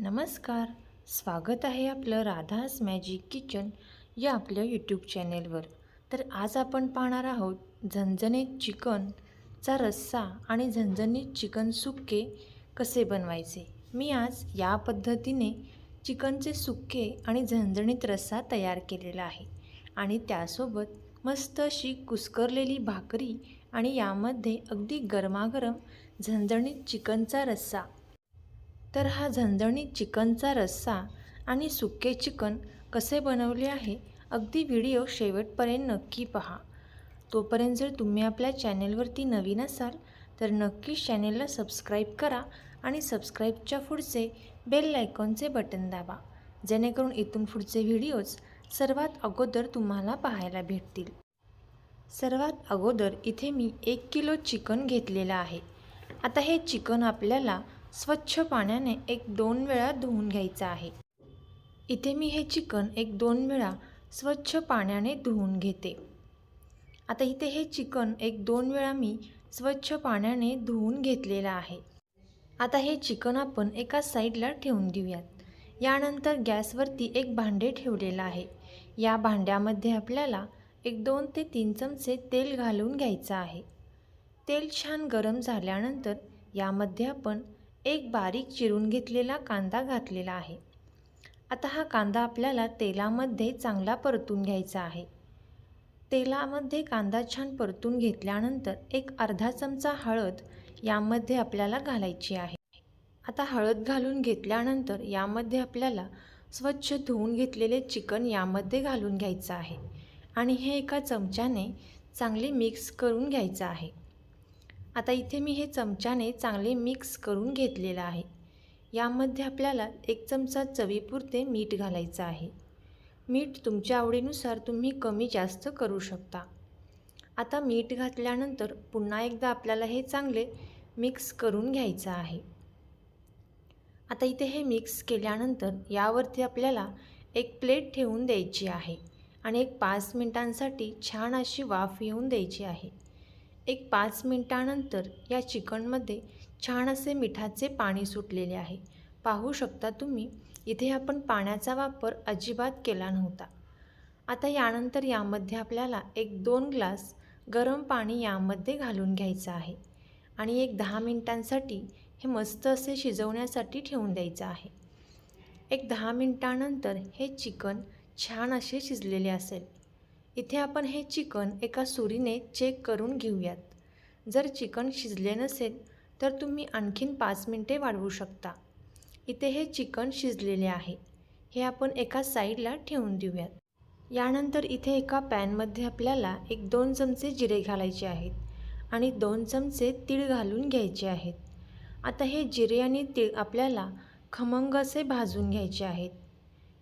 नमस्कार. स्वागत आहे आपलं राधास मॅजिक किचन या आपल्या यूट्यूब चॅनेलवर तर आज आपण पाहणार आहोत झणझणीत चिकनचा रस्सा आणि झणझणीत चिकन सुक्के कसे बनवायचे. मी आज या पद्धतीने चिकनचे सुक्के आणि झणझणीत रस्सा तयार केलेला आहे आणि त्यासोबत मस्त अशी कुस्करलेली भाकरी आणि यामध्ये अगदी गरमागरम झणझणीत चिकनचा रस्सा तर हा झणझणीत चिकनचा रस्सा आणि सुके चिकन कसे बनवले आहे अगदी व्हिडिओ शेवटपर्यंत नक्की पहा. तोपर्यंत जर तुम्ही आपल्या चॅनेलवरती नवीन असाल तर नक्कीच चॅनेलला सबस्क्राईब करा आणि सबस्क्राईबच्या पुढचे बेल आयकॉनचे बटन दाबा जेणेकरून इथून पुढचे व्हिडिओज सर्वात अगोदर तुम्हाला पाहायला भेटतील. सर्वात अगोदर इथे मी एक किलो चिकन घेतलेलं आहे. आता हे चिकन आपल्याला स्वच्छ पाण्याने एक दोन वेळा धुवून घ्यायचं आहे. इथे मी हे चिकन एक दोन वेळा स्वच्छ पाण्याने धुवून घेते. आता इथे हे चिकन एक दोन वेळा मी स्वच्छ पाण्याने धुवून घेतलेलं आहे. आता हे चिकन आपण एका साईडला ठेवून देऊयात यानंतर गॅसवरती एक भांडे ठेवलेलं आहे. या भांड्यामध्ये आपल्याला एक दोन ते तीन चमचे तेल घालून घ्यायचं आहे. तेल छान गरम झाल्यानंतर यामध्ये आपण एक बारीक चिरून घेतलेला कांदा घातलेला आहे. आता हा कांदा आपल्याला तेलामध्ये चांगला परतून घ्यायचा आहे. तेलामध्ये कांदा छान परतून घेतल्यानंतर एक अर्धा चमचा हळद यामध्ये आपल्याला घालायची आहे. आता हळद घालून घेतल्यानंतर यामध्ये आपल्याला स्वच्छ धुवून घेतलेले चिकन यामध्ये घालून घ्यायचं आहे. आणि हे एका चमच्याने चांगले मिक्स करून घ्यायचं आहे. आता इथे मी हे चमच्याने चांगले मिक्स करून घेतलेलं आहे. यामध्ये आपल्याला एक चमचा चवीपुरते मीठ घालायचं आहे. मीठ तुमच्या आवडीनुसार तुम्ही कमी जास्त करू शकता. आता मीठ घातल्यानंतर पुन्हा एकदा आपल्याला हे चांगले मिक्स करून घ्यायचं आहे. आता इथे हे मिक्स केल्यानंतर यावरती आपल्याला एक प्लेट ठेवून द्यायची आहे आणि एक पाच मिनटांसाठी छान अशी वाफ येऊन द्यायची आहे. एक पाच मिनटानंतर या चिकनमध्ये छान असे मिठाचे पाणी सुटलेले आहे. पाहू शकता तुम्ही इथे आपण पाण्याचा वापर अजिबात केला नव्हता. आता यानंतर यामध्ये आपल्याला एक दोन ग्लास गरम पाणी यामध्ये घालून घ्यायचं आहे आणि एक दहा मिनटांसाठी हे मस्त असे शिजवण्यासाठी ठेवून द्यायचं आहे. एक दहा मिनटानंतर हे चिकन छान असे शिजलेले असेल. इथे आपण हे चिकन एका सुरीने चेक करून घेऊयात. जर चिकन शिजले नसेल तर तुम्ही आणखीन पाच मिनटे वाढवू शकता. इथे हे चिकन शिजलेले आहे. हे आपण एका साईडला ठेवून देऊयात. यानंतर इथे एका पॅनमध्ये आपल्याला एक दोन चमचे जिरे घालायचे आहेत आणि दोन चमचे तीळ घालून घ्यायचे आहेत. आता हे जिरे आणि तीळ आपल्याला खमंग असे भाजून घ्यायचे आहेत.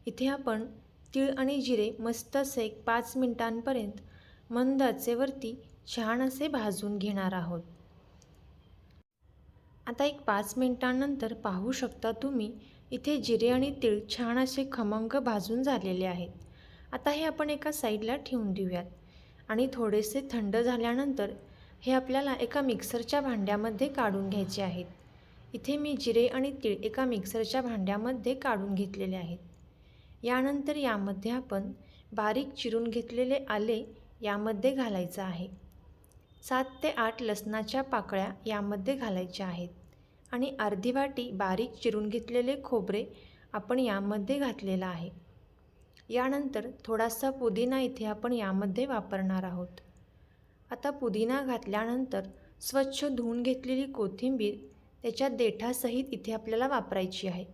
इथे आपण तीळ आणि जिरे मस्त असे एक पाच मिनटांपर्यंत मंद आचेवरती छान असे भाजून घेणार आहोत. आता एक पाच मिनटांनंतर पाहू शकता तुम्ही इथे जिरे आणि तीळ छान असे खमंग भाजून झालेले आहेत. आता हे आपण एका साईडला ठेवून देऊयात. आणि थोडेसे थंड झाल्यानंतर हे आपल्याला एका मिक्सरच्या भांड्यामध्ये काढून घ्यायचे आहेत. इथे मी जिरे आणि तीळ एका मिक्सरच्या भांड्यामध्ये काढून घेतलेले आहेत. यानंतर यामध्ये आपण बारीक चिरून घेतलेले आले यामध्ये घालायचं आहे. सात ते आठ लसणाच्या पाकळ्या यामध्ये घालायच्या आहेत आणि अर्धी वाटी बारीक चिरून घेतलेले खोबरे आपण यामध्ये घातलेलं आहे. यानंतर थोडासा पुदिना इथे आपण यामध्ये वापरणार आहोत. आता पुदिना घातल्यानंतर स्वच्छ धुवून घेतलेली कोथिंबीर त्याच्या देठासहित इथे आपल्याला वापरायची आहे.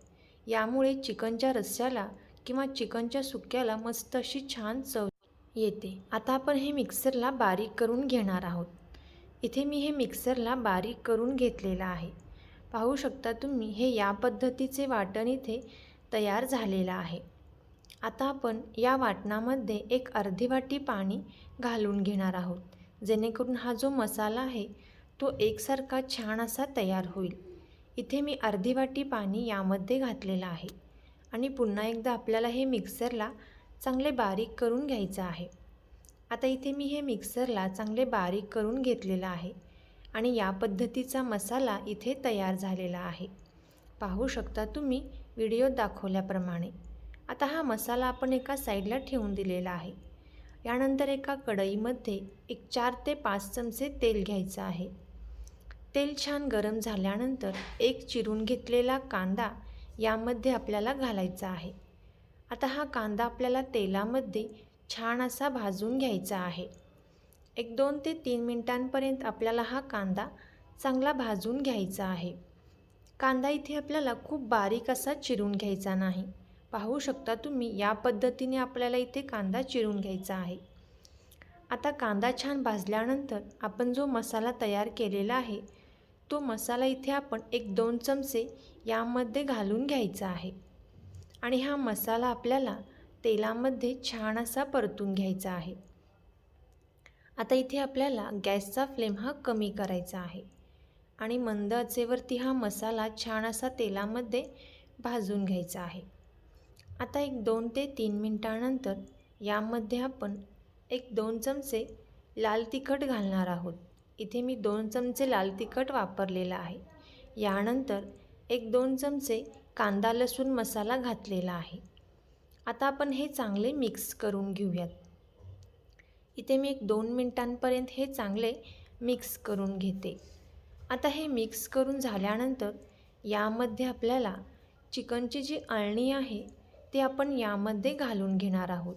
यामुळे चिकनच्या रस्स्याला किंवा चिकनच्या सुक्याला मस्त अशी छान चव येते. आता आपण हे मिक्सरला बारीक करून घेणार आहोत. इथे मी हे मिक्सरला बारीक करून घेतलेलं आहे. पाहू शकता तुम्ही हे या पद्धतीचे वाटण इथे तयार झालेलं आहे. आता आपण या वाटणामध्ये एक अर्धी वाटी पाणी घालून घेणार आहोत. जेणेकरून हा जो मसाला आहे तो एकसारखा छान असा तयार होईल. इथे मी अर्धी वाटी पाणी यामध्ये घातलेलं आहे. आणि पुन्हा एकदा आपल्याला हे मिक्सरला चांगले बारीक करून घ्यायचं आहे. आता इथे मी हे मिक्सरला चांगले बारीक करून घेतलेलं आहे आणि या पद्धतीचा मसाला इथे तयार झालेला आहे. पाहू शकता तुम्ही व्हिडिओत दाखवल्याप्रमाणे. आता हा मसाला आपण एका साईडला ठेवून दिलेला आहे. यानंतर एका कढईमध्ये एक चार ते पाच चमचे तेल घ्यायचं आहे. तेल छान गरम झाल्यानंतर एक चिरून घेतलेला कांदा यामध्ये आपल्याला घालायचा आहे. आता हा कांदा आपल्याला तेलामध्ये छान असा भाजून घ्यायचा आहे. एक दोन ते तीन मिनटांपर्यंत आपल्याला हा कांदा चांगला भाजून घ्यायचा आहे. कांदा इथे आपल्याला खूप बारीक असा चिरून घ्यायचा नाही. पाहू शकता तुम्ही या पद्धतीने आपल्याला इथे कांदा चिरून घ्यायचा आहे. आता कांदा छान भाजल्यानंतर आपण जो मसाला तयार केलेला आहे तो मसाला इथे आपण एक दोन चमचे यामध्ये घालून घ्यायचा आहे. आणि हा मसाला आपल्याला तेलामध्ये छान असा परतून घ्यायचा आहे. आता इथे आपल्याला गॅसचा फ्लेम हा कमी करायचा आहे. आणि मंद आचेवरती हा मसाला छान असा तेलामध्ये भाजून घ्यायचा आहे. आता एक दोन ते तीन मिनटानंतर यामध्ये आपण एक दोन चमचे लाल तिखट घालणार आहोत. इथे मी दोन चमचे लाल तिखट वापरलेला आहे. यानंतर एक दोन चमचे कांदा लसूण मसाला घातलेला आहे. आता आपण हे चांगले मिक्स करून घेऊयात. इथे मी एक दोन मिनटांपर्यंत हे चांगले मिक्स करून घेते. आता हे मिक्स करून झाल्यानंतर यामध्ये आपल्याला चिकनची जी अळणी आहे ती आपण यामध्ये घालून घेणार आहोत.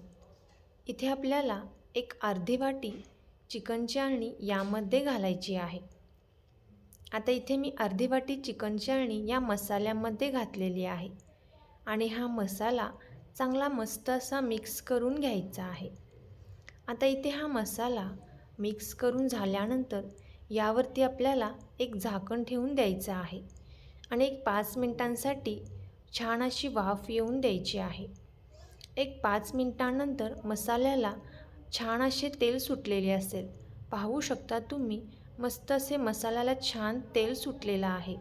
इथे आपल्याला एक अर्धी वाटी चिकनची अळणी यामध्ये घालायची आहे. आता इथे मी अर्धी वाटी चिकनची अळणी या मसाल्यामध्ये घातलेली आहे आणि हा मसाला चांगला मस्त असा मिक्स करून घ्यायचा आहे. आता इथे हा मसाला मिक्स करून झाल्यानंतर यावरती आपल्याला एक झाकण ठेवून द्यायचं आहे आणि एक पाच मिनटांसाठी छान अशी वाफ येऊन द्यायची आहे. एक पाच मिनटानंतर मसाल्याला छान असे तेल सुटलेले असेल. पाहू शकता तुम्ही मस्त असे मसाल्याला छान तेल सुटलेलं आहे.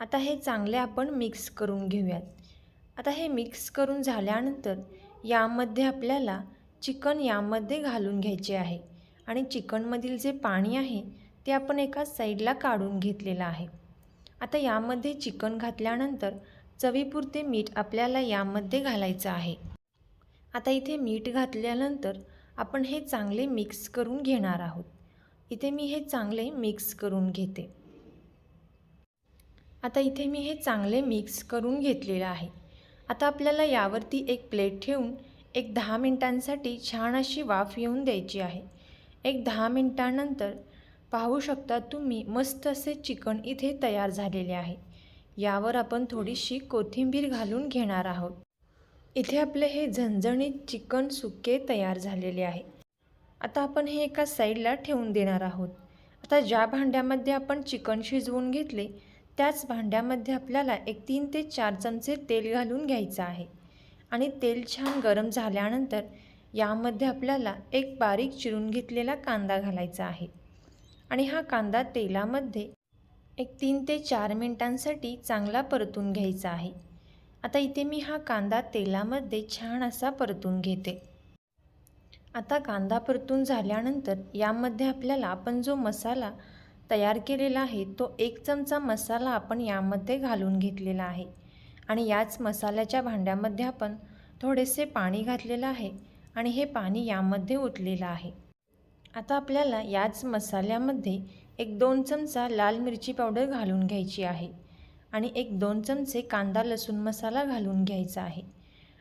आता हे चांगले आपण मिक्स करून घेऊयात. आता हे मिक्स करून झाल्यानंतर यामध्ये आपल्याला चिकन यामध्ये घालून घ्यायचे आहे. आणि चिकनमधील जे पाणी आहे ते आपण एका साईडला काढून घेतलेलं आहे. आता यामध्ये चिकन घातल्यानंतर चवीपुरते मीठ आपल्याला यामध्ये घालायचं आहे. आता इथे मीठ घातल्यानंतर आपण हे चांगले मिक्स करून घेणार आहोत. इथे मी हे चांगले मिक्स करून घेते. आता इथे मी हे चांगले मिक्स करून घेतलेलं आहे. आता आपल्याला यावरती एक प्लेट ठेवून एक दहा मिनटांसाठी छान अशी वाफ येऊन द्यायची आहे. एक दहा मिनटानंतर पाहू शकता तुम्ही मस्त असे चिकन इथे तयार झालेले आहे. यावर आपण थोडीशी कोथिंबीर घालून घेणार आहोत. इथे आपले हे झणझणीत चिकन सुके तयार झालेले आहे. आता आपण हे एका साईडला ठेवून देणार आहोत. आता ज्या भांड्यामध्ये आपण चिकन शिजवून घेतले त्याच भांड्यामध्ये आपल्याला एक तीन ते चार चमचे तेल घालून घ्यायचं आहे. आणि तेल छान गरम झाल्यानंतर यामध्ये आपल्याला एक बारीक चिरून घेतलेला कांदा घालायचा आहे. आणि हा कांदा तेलामध्ये एक तीन ते चार मिनटांसाठी चांगला परतून घ्यायचा आहे. आता इथे मी हा कांदा तेलामध्ये छान असा परतून घेते. आता कांदा परतून झाल्यानंतर यामध्ये आपल्याला आपण जो मसाला तयार केलेला आहे तो एक चमचा मसाला आपण यामध्ये घालून घेतलेला आहे. आणि याच मसाल्याच्या भांड्यामध्ये आपण थोडेसे पाणी घातलेलं आहे आणि हे पाणी यामध्ये ओतलेलं आहे. आता आपल्याला याच मसाल्यामध्ये एक दोन चमचा लाल मिरची पावडर घालून घ्यायची आहे. आणि एक दोन चमचे कांदा लसूण मसाला घालून घ्यायचा आहे.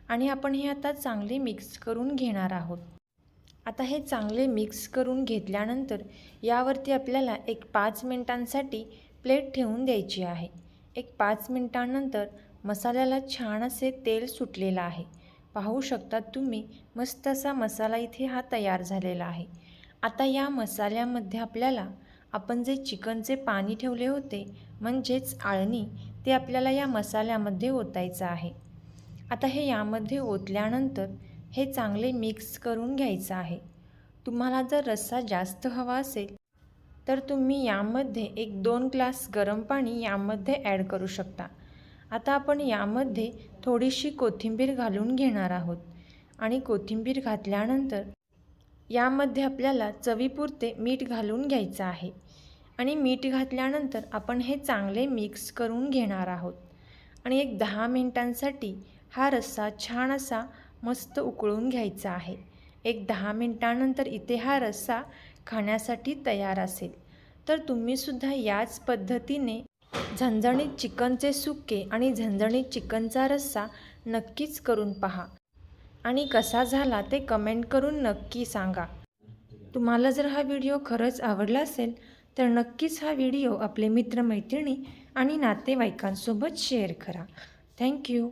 आणि आपण हे आता चांगले मिक्स करून घेणार आहोत. आता हे चांगले मिक्स करून घेतल्यानंतर यावरती आपल्याला एक पाच मिनटांसाठी प्लेट ठेवून द्यायची आहे. एक पाच मिनटांनंतर मसाल्याला छान असे तेल सुटलेलं आहे. पाहू शकता तुम्ही मस्त असा मसाला इथे हा तयार झालेला आहे. आता या मसाल्यामध्ये आपल्याला आपण जे चिकनचे पाणी ठेवले होते म्हणजेच आळणी ते आपल्याला या मसाल्यामध्ये ओतायचं आहे. आता हे यामध्ये ओतल्यानंतर हे चांगले मिक्स करून घ्यायचं आहे. तुम्हाला जर रस्सा जास्त हवा असेल तर तुम्ही यामध्ये एक दोन ग्लास गरम पाणी यामध्ये ॲड करू शकता. आता आपण यामध्ये थोडीशी कोथिंबीर घालून घेणार आहोत आणि कोथिंबीर घातल्यानंतर यामध्ये आपल्याला चवीपुरते मीठ घालून घ्यायचं आहे. आणि मीठ घातल्यानंतर आपण हे चांगले मिक्स करून घेणार आहोत. आणि एक दहा मिनिटांसाठी हा रस्सा छान असा मस्त उकळून घ्यायचा आहे. एक दहा मिनिटानंतर इथे हा रस्सा खाण्यासाठी तयार असेल. तर तुम्हीसुद्धा याच पद्धतीने झणझणीत चिकनचे सुके आणि झणझणीत चिकनचा रस्सा नक्कीच करून पहा. आणि कसा झाला ते कमेंट करून नक्की सांगा. तुम्हाला जर हा व्हिडिओ खरंच आवडला असेल तर नक्कीच हा व्हिडिओ आपले मित्रमैत्रिणी आणि नातेवाईकांसोबत शेअर करा. थँक्यू